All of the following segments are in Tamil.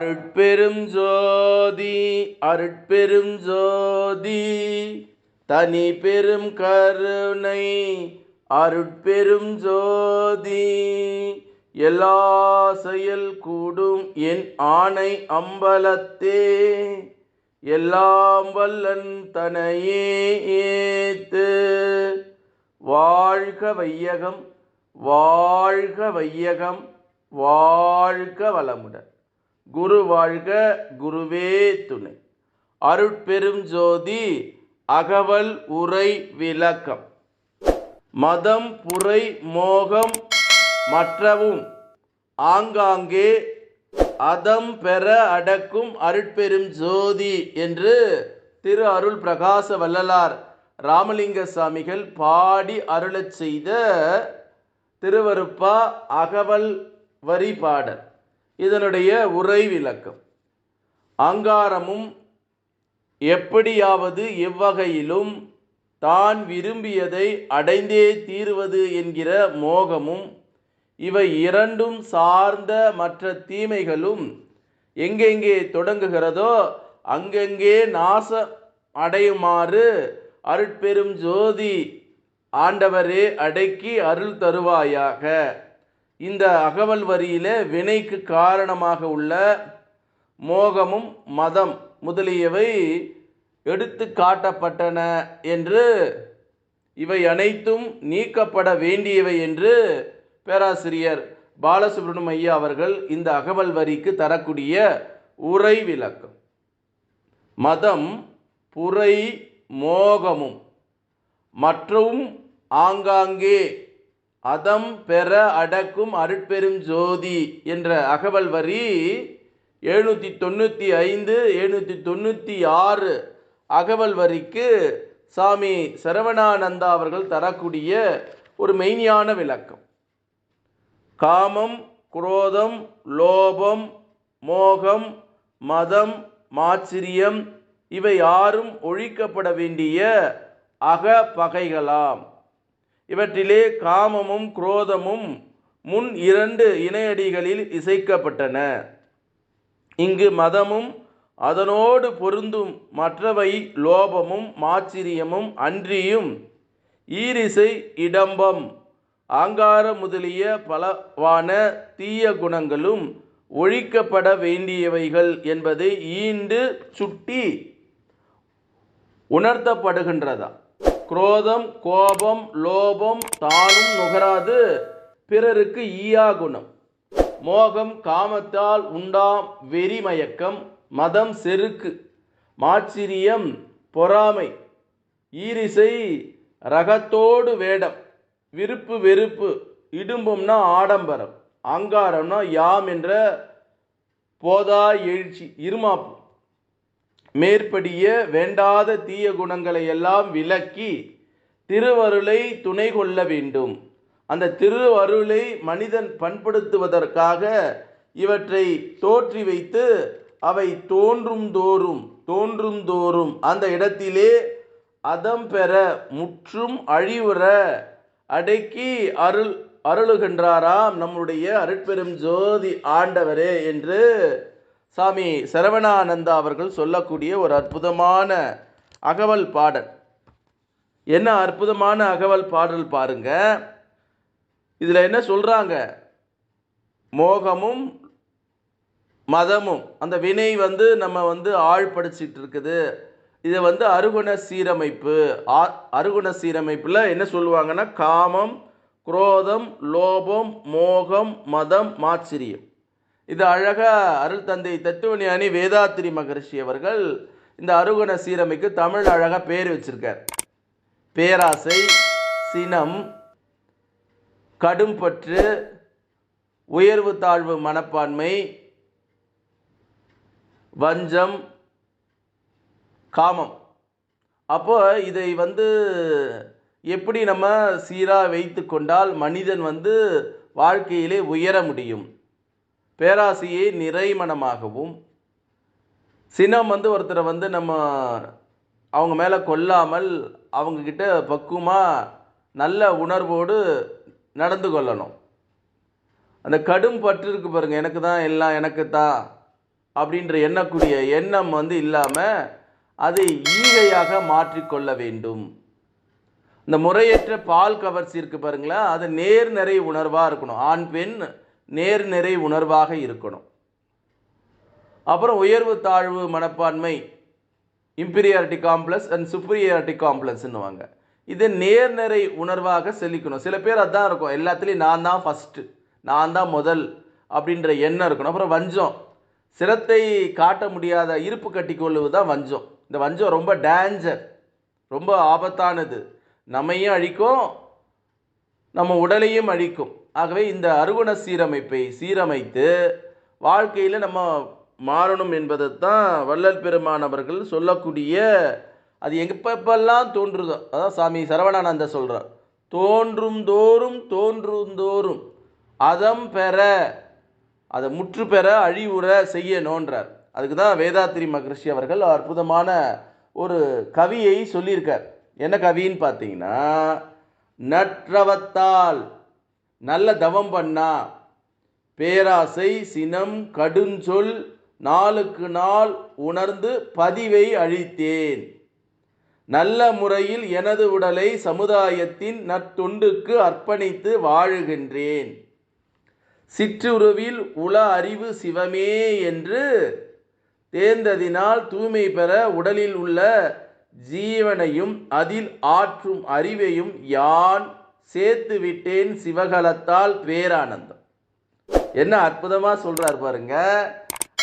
அருட்பெரும் ஜோதி அருட்பெரும் ஜோதி தனி பெரும் கருணை அருட்பெரும் ஜோதி. எல்லா செயல் கூடும் என் ஆணை அம்பலத்தே எல்லாம் வல்லன் தனையே ஏத்து. வாழ்க வையகம் வாழ்க வையகம் வாழ்க வளமுடன். குரு வாழ்க குருவே துணை. அருட்பெரும் ஜோதி அகவல் உரை விளக்கம். மதம் புரை மோகம் மற்றவும் ஆங்காங்கே அதம் பெற அடக்கும் அருட்பெரும் ஜோதி என்று திரு அருள் பிரகாச வள்ளலார் ராமலிங்க சாமிகள் பாடி அருளச் செய்த திருவருப்பா அகவல் வரி பாடல். இதனுடைய உரை விளக்கம். அங்காரமும் எப்படியாவது எவ்வகையிலும் தான் விரும்பியதை அடைந்தே தீருவது என்கிற மோகமும் இவை இரண்டும் சார்ந்த மற்ற தீமைகளும் எங்கெங்கே தொடங்குகிறதோ அங்கெங்கே நாச அடையுமாறு அருட்பெரும் ஜோதி ஆண்டவரே அடக்கி அருள் தருவாயாக. இந்த அகவல் வரியிலே வினைக்கு காரணமாக உள்ள மோகமும் மதம் முதலியவை எடுத்து காட்டப்பட்டன என்று இவை அனைத்தும் நீக்கப்பட வேண்டியவை என்று பேராசிரியர் பாலசுப்ரமணியம் ஐயா அவர்கள் இந்த அகவல் வரிக்கு தரக்கூடிய உரை விளக்கம். மதம் புரை மோகமும் மற்றும் ஆங்காங்கே அதம் பெற அடக்கும் அருட்பெரும் ஜோதி என்ற அகவல் வரி எழுநூற்றி தொண்ணூற்றி ஐந்து எழுநூற்றி தொண்ணூற்றி ஆறு அகவல் வரிக்கு சாமி சரவணானந்தா அவர்கள் தரக்கூடிய ஒரு மெய்ஞான விளக்கம். காமம் குரோதம் லோபம் மோகம் மதம் மாச்சரியம் இவை யாரும் ஒழிக்கப்பட வேண்டிய அகப்பகைகளாம். இவற்றிலே காமமும் குரோதமும் முன் இரண்டு இணையடிகளில் இசைக்கப்பட்டன. இங்கு மதமும் அதனோடு பொருந்தும் மற்றவை லோபமும் மாச்சிரியமும் அன்றியும் ஈரிசை இடம்பம். ஆங்கார முதலிய பலவான தீய குணங்களும் ஒழிக்கப்பட வேண்டியவைகள் என்பதை ஈண்டு சுட்டி உணர்த்தப்படுகின்றதா? குரோதம் கோபம் லோபம் தானும் நுகராது. பிறருக்கு ஈயா குணம். மோகம் காமத்தால் உண்டாம் வெறிமயக்கம். மதம் செருக்கு. மாச்சிரியம் பொறாமை. ஈரிசை ரகத்தோடு வேடம். விருப்பு வெறுப்பு. இடும்பும்னா ஆடம்பரம். அங்காரம்னா யாம் என்ற போதா எழுச்சி. இருமாப்பு. மேற்படிய வேண்டாத தீய குணங்களை எல்லாம் விலக்கி திருவருளை துணை கொள்ள வேண்டும். அந்த திருவருளை மனிதன் பண்படுத்துவதற்காக இவற்றை தோற்றி வைத்து அவை தோன்றும் தோறும் தோன்றும் தோறும் அந்த இடத்திலே அதம் பெற முற்றும் அழிவுற அடக்கி அருள் அருளுகின்றாராம் நம்முடைய அருட்பெரும் ஜோதி ஆண்டவரே என்று சாமி சரவணானந்தா அவர்கள் சொல்லக்கூடிய ஒரு அற்புதமான அகவல் பாடல். என்ன அற்புதமான அகவல் பாடல் பாருங்க. இதில் என்ன சொல்கிறாங்க மோகமும் மதமும். அந்த வினை வந்து நம்ம வந்து ஆழ்படுத்திட்டு இருக்குது. இதை வந்து அருகுண சீரமைப்பு. ஆ- அருகுண சீரமைப்பில் என்ன சொல்லுவாங்கன்னா காமம் குரோதம் லோபம் மோகம் மதம் மாச்சரியம் இது அழகா அருள் தந்தை தத்துவஞானி வேதாத்திரி மகரிஷி அவர்கள் இந்த அருகுண சீரமைக்கு தமிழ் அழகா பேர் வச்சிருக்கார். பேராசை சினம் கடும்பற்று உயர்வு தாழ்வு மனப்பான்மை வஞ்சம் காமம். அப்போ இதை வந்து எப்படி நம்ம சீராக வைத்து கொண்டால் மனிதன் வந்து வாழ்க்கையிலே உயர முடியும்? பேராசையை நிறைமனமாகவும் சினம் வந்து ஒருத்தரை வந்து நம்ம அவங்க மேலே கொல்லாமல் அவங்கக்கிட்ட பக்குவமாக நல்ல உணர்வோடு நடந்து கொள்ளணும். அந்த கடும் பற்று இருக்கு பாருங்கள் எனக்கு தான் எல்லாம் எனக்கு தான் அப்படின்ற எண்ணக்கூடிய எண்ணம் வந்து இல்லாமல் அதை ஈகையாக மாற்றிக்கொள்ள வேண்டும். இந்த முறையற்ற பால் கவர்ச்சி இருக்குது பாருங்களேன் அது நேர்நிறை உணர்வாக இருக்கணும். ஆண் பெண் நேர்நிறை உணர்வாக இருக்கணும். அப்புறம் உயர்வு தாழ்வு மனப்பான்மை இம்பீரியாரிட்டி காம்ப்ளெக்ஸ் அண்ட் சுப்பீரியாரிட்டி காம்ப்ளெக்ஸ்ன்னுவாங்க இது நேர்நிறை உணர்வாக செழிக்கணும். சில பேர் அதான் இருக்கும். எல்லாத்துலேயும் நான் தான் ஃபஸ்ட்டு நான் தான் முதல் அப்படின்ற எண்ணம் இருக்கணும். அப்புறம் வஞ்சம். சிரத்தை காட்ட முடியாத இருப்பு கட்டிக்கொள்ளுவது தான் வஞ்சம். இந்த வஞ்சம் ரொம்ப டேஞ்சர் ரொம்ப ஆபத்தானது. நம்மையும் அழிக்கும் நம்ம உடலையும் அழிக்கும். ஆகவே இந்த அருகுண சீரமைப்பை சீரமைத்து வாழ்க்கையில் நம்ம மாறணும் என்பதை தான் வள்ளல் பெருமான் அவர்கள் சொல்லக்கூடிய அது எப்பப்பெல்லாம் தோன்றுதோ அதான் சாமி சரவணானந்த சொல்கிறார் தோன்றும் தோறும் தோன்றும் தோறும் அதம் பெற அதை முற்று பெற அழிவுற செய்யணுன்றார் அதுக்கு தான் வேதாத்திரி மகரிஷி அவர்கள் அற்புதமான ஒரு கவியை சொல்லியிருக்கார். என்ன கவின்னு பார்த்தீங்கன்னா நற்றவத்தால் நல்ல தவம் பண்ணா. பேராசை சினம் கடுஞ்சொல் நாளுக்கு நாள் உணர்ந்து பதிவை அழித்தேன். நல்ல முறையில் எனது உடலை சமுதாயத்தின் நற்தொண்டுக்கு அர்ப்பணித்து வாழுகின்றேன். சிற்றுருவில் உள அறிவு சிவமே என்று தேர்ந்ததினால் தூய்மை பெற உடலில் உள்ள ஜீவனையும் அதில் ஆற்றும் அறிவையும் யான் சேர்த்து விட்டேன் சிவகலத்தால் பேரானந்தம். என்ன அற்புதமா சொல்றார் பாருங்க.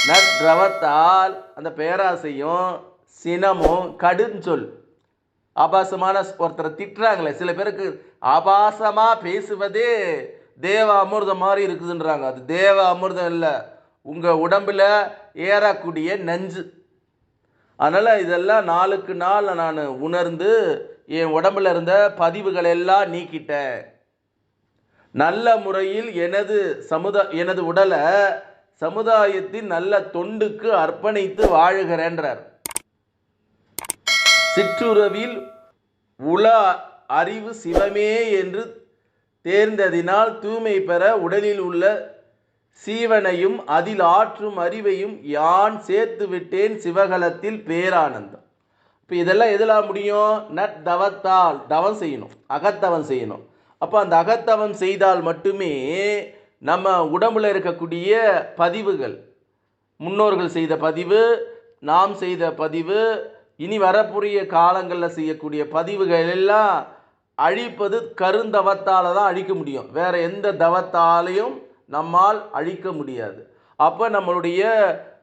நற்றவத்தால் அந்த பேராசையும் சினமும் கடுஞ்சொல் ஆபாசமான ஒருத்தரை திட்டுறாங்களே. சில பேருக்கு ஆபாசமா பேசுவதே தேவ அமிர்தம் மாதிரி இருக்குதுன்றாங்க. அது தேவ அமிர்தம் இல்லை. உங்க உடம்புல ஏறக்கூடிய நஞ்சு. அதனால் இதெல்லாம் நாளுக்கு நாள் நான் உணர்ந்து என் உடம்புல இருந்த பதிவுகள் எல்லாம் நீக்கிட்டேன். நல்ல முறையில் எனது சமுதா எனது உடலை சமுதாயத்தின் நல்ல தொண்டுக்கு அர்ப்பணித்து வாழுகிறேன்றார். சிற்றுறவில் உல அறிவு சிவமே என்று தேர்ந்ததினால் தூய்மை பெற உடலில் உள்ள சீவனையும் அதில் ஆற்றும் அறிவையும் யான் சேர்த்து விட்டேன் சிவகலத்தில் பேரானந்தம். இப்போ இதெல்லாம் எதில் முடியும்? நட் தவத்தால் தவம் செய்யணும். அகத்தவம் செய்யணும். அப்போ அந்த அகத்தவம் செய்தால் மட்டுமே நம்ம உடம்புல இருக்கக்கூடிய பதிவுகள் முன்னோர்கள் செய்த பதிவு நாம் செய்த பதிவு இனி வரக்கூடிய காலங்களில் செய்யக்கூடிய பதிவுகள் எல்லாம் அழிப்பது கருந்தவத்தால் தான் அழிக்க முடியும். வேறு எந்த தவத்தாலையும் நம்மால் அழிக்க முடியாது. அப்போ நம்மளுடைய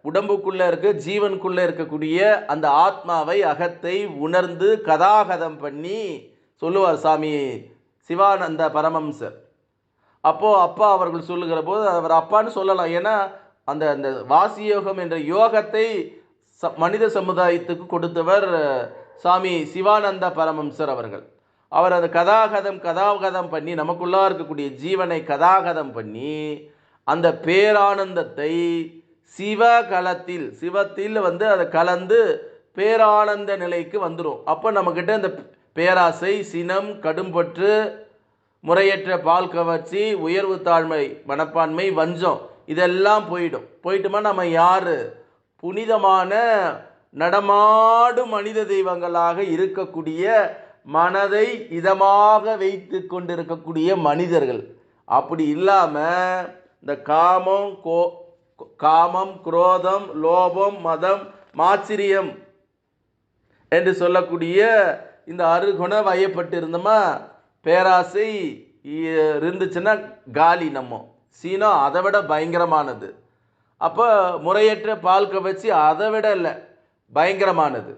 உடம்புக்குள்ளே இருக்க ஜீவனுக்குள்ளே இருக்கக்கூடிய அந்த ஆத்மாவை அகத்தை உணர்ந்து கதாகதம் பண்ணி சொல்லுவார் சாமி சிவானந்த பரமம்சர். அப்போது அப்பா அவர்கள் சொல்லுகிற போது அவர் அப்பான்னு சொல்லலாம். ஏன்னா அந்த அந்த வாசியோகம் என்ற யோகத்தை ச மனித சமுதாயத்துக்கு கொடுத்தவர் சாமி சிவானந்த பரமம்சர் அவர்கள். அவர் அந்த கதாகதம் கதாகதம் பண்ணி நமக்குள்ளாக இருக்கக்கூடிய ஜீவனை கதாகதம் பண்ணி அந்த பேரானந்தத்தை சிவகலத்தில் சிவத்தில் வந்து அதை கலந்து பேரானந்த நிலைக்கு வந்துடும் அப்போ நம்மக்கிட்ட இந்த பேராசை சினம் கடும்பற்று முறையற்ற பால் கவர்ச்சி உயர்வு தாழ்மை மனப்பான்மை வஞ்சம் இதெல்லாம் போயிடும். போயிட்டுமா நம்ம யார்? புனிதமான நடமாடும் மனித தெய்வங்களாக இருக்கக்கூடிய மனதை இதமாக வைத்து கொண்டிருக்கக்கூடிய மனிதர்கள். அப்படி இல்லாமல் இந்த காமம் கோ காமம் குரோதம் லோபம் மதம் மாச்சரியம் என்று சொல்லக்கூடிய இந்த அருகுண வயப்பட்டு இருந்தோமா பேராசை இருந்துச்சுன்னா காலி நம்ம. சீனம் அதை விட பயங்கரமானது. அப்போ முறையற்ற பால் கவர்ச்சி அதை விட இல்லை பயங்கரமானது.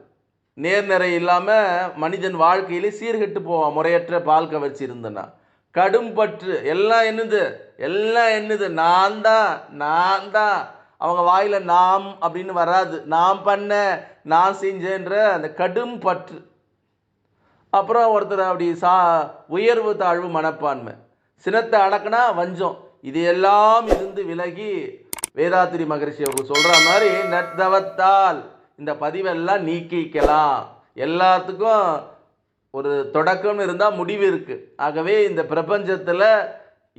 நேர்நிறை இல்லாமல் மனிதன் வாழ்க்கையிலே சீர்கெட்டு போவான் முறையற்ற பால் கவர்ச்சி இருந்தனா கடும் பற்று. எல்லாம் என்னது? எல்லாம் என்னது? நான் தான் நான் தான் அவங்க வாயில் நாம் அப்படின்னு வராது. நான் பண்ண நான் செஞ்சேன்ற அந்த கடும் பற்று. அப்புறம் ஒருத்தர் அப்படி சா உயர்வு தாழ்வு மனப்பான்மை. சினத்தை அடக்குனா வஞ்சம். இது எல்லாம் இருந்து விலகி வேதாத்திரி மகரிஷி அவர்கள் சொல்கிற மாதிரி நற்தவத்தால் இந்த பதிவெல்லாம் நீக்கிக்கலாம். எல்லாத்துக்கும் ஒரு தொடக்கம் இருந்தால் முடிவு இருக்குது ஆகவே இந்த பிரபஞ்சத்தில்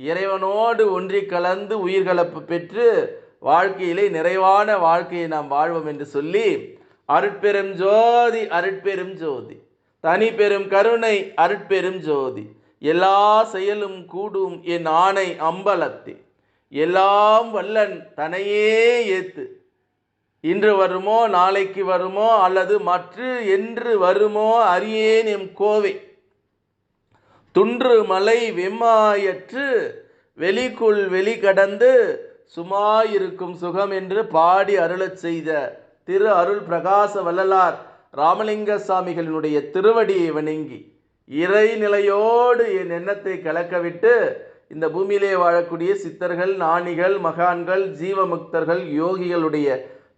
இறைவனோடு ஒன்றி கலந்து உயிர்கலப்பு பெற்று வாழ்க்கையிலே நிறைவான வாழ்க்கையை நாம் வாழ்வோம் என்று சொல்லி அருட்பெரும் ஜோதி அருட்பெரும் ஜோதி. தனி பெரும் கருணை அருட்பெரும் ஜோதி. எல்லா செயலும் கூடும் என் ஆணை அம்பலத்தே எல்லாம் வல்லன் தனையே ஏத்து. இன்று வருமோ நாளைக்கு வருமோ அல்லது மற்று என்று வருமோ அறியேன் எம் கோவை. துன்று மலை வெம்மாயற்று வெளிக்குள் வெளி கடந்து சுமாயிருக்கும் சுகம் என்று பாடி அருளச் செய்த திரு அருள் பிரகாச வள்ளலார் ராமலிங்க சாமிகளினுடைய திருவடியை வணங்கி இறைநிலையோடு என் எண்ணத்தை கலக்கவிட்டு இந்த பூமியிலே வாழக்கூடிய சித்தர்கள் ஞானிகள் மகான்கள் ஜீவமுக்தர்கள் யோகிகளுடைய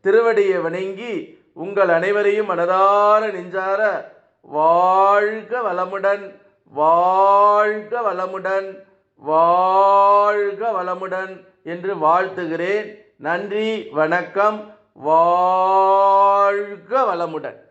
திருவடியை வணங்கி உங்கள் அனைவரையும் மனதார நெஞ்சார வாழ்க வளமுடன் வாழ்க வளமுடன் வாழ்க வளமுடன் என்று வாழ்த்துகிறேன். நன்றி வணக்கம் வாழ்க வளமுடன்.